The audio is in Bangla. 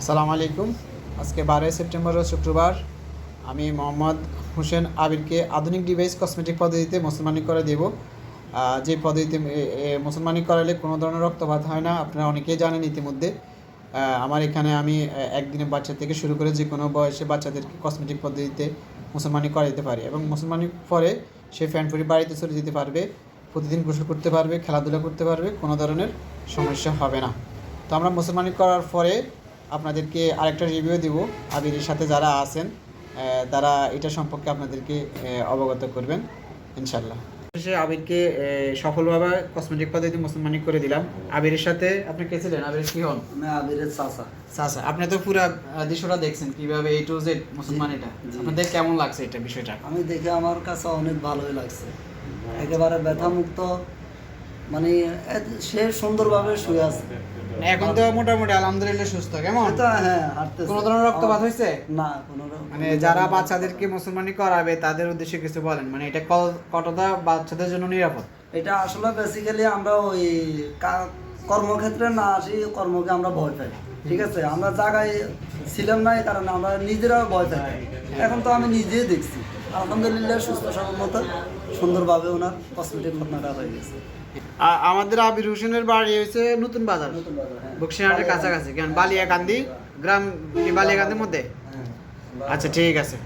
আসসালামু আলাইকুম। আজকে বারোই সেপ্টেম্বর শুক্রবার। আমি মোহাম্মদ হোসেন আবিরকে আধুনিক ডিভাইস কসমেটিক পদ্ধতিতে মুসলমানি করে দেব। যে পদ্ধতিতে মুসলমানি করালে কোনো ধরনের রক্তপাত হয় না আপনারা অনেকেই জানেন ইতিমধ্যে। আমার এখানে আমি আহ, একদিনের বাচ্চা থেকে শুরু করে যে কোনো বয়সে বাচ্চাদেরকে কসমেটিক পদ্ধতিতে মুসলমানি করা দিতে পারি এবং মুসলমানি পরে সে ফ্যান ফুরি বাড়িতে চলে যেতে পারবে প্রতিদিন গোসল করতে পারবে খেলাধুলা করতে পারবে কোনো ধরনের সমস্যা হবে না। তো আমরা মুসলমানি করার পরে আপনাদেরকে আরেকটা রিভিউ দিব। আবিরের সাথে যারা আছেন তারা এটা সম্পর্কে আপনাদেরকে অবগত করবেন ইনশাল্লাহ শেষে আবিরকে সফলভাবে কসমেটিক পদ্ধতি মুসলমানি করে দিলাম। আবিরের সাথে আপনি কে ছিলেন? আবির কি হন? আবিরের চাচা। আচ্ছা আপনি তো পুরো দৃশ্যটা দেখছেন কীভাবে এই টু জেড মুসলমানিটা। জি। আপনাদের কেমন লাগছে এটা বিষয়টা? আমি দেখে আমার কাছে অনেক ভালোই লাগছে। একেবারে ব্যথা মুক্ত মানে সে সুন্দরভাবে শুয়ে আছে। এখন তো মোটামুটি আলহামদুলিল্লাহ সুস্থ কেমন? হ্যাঁ কোনো ধরনের রক্তপাত হয়েছে? না কোনো মানে যারা বাচ্চাদেরকে মুসলমানি করাবে তাদের উদ্দেশ্যে কিছু বলেন মানে এটা কতটা বাচ্চাদের জন্য নিরাপদ? এটা আসলে বেসিক্যালি আমরা ওই কর্মক্ষেত্রে না আসি কর্মকে আমরা ভয় পাই। ঠিক আছে? আমরা জায়গায় ছিলাম না এই কারণে আমরা নিজেরাও ভয় পাই। এখন তো আমি নিজেই দেখছি। আলহামদুলিল্লাহ সুস্থ সবল সুন্দরভাবে ওনার কসমেটিক ঘটনাটা হয়ে গেছে। আমাদের আবির হোসেনের বাড়ি হয়েছে নতুন বাজার। হ্যাঁ। বক্সিরহাটের কাছাকাছি কেন? বালিয়াকান্দি গ্রাম বালিয়াকান্দির মধ্যে? হ্যাঁ। আচ্ছা ঠিক আছে।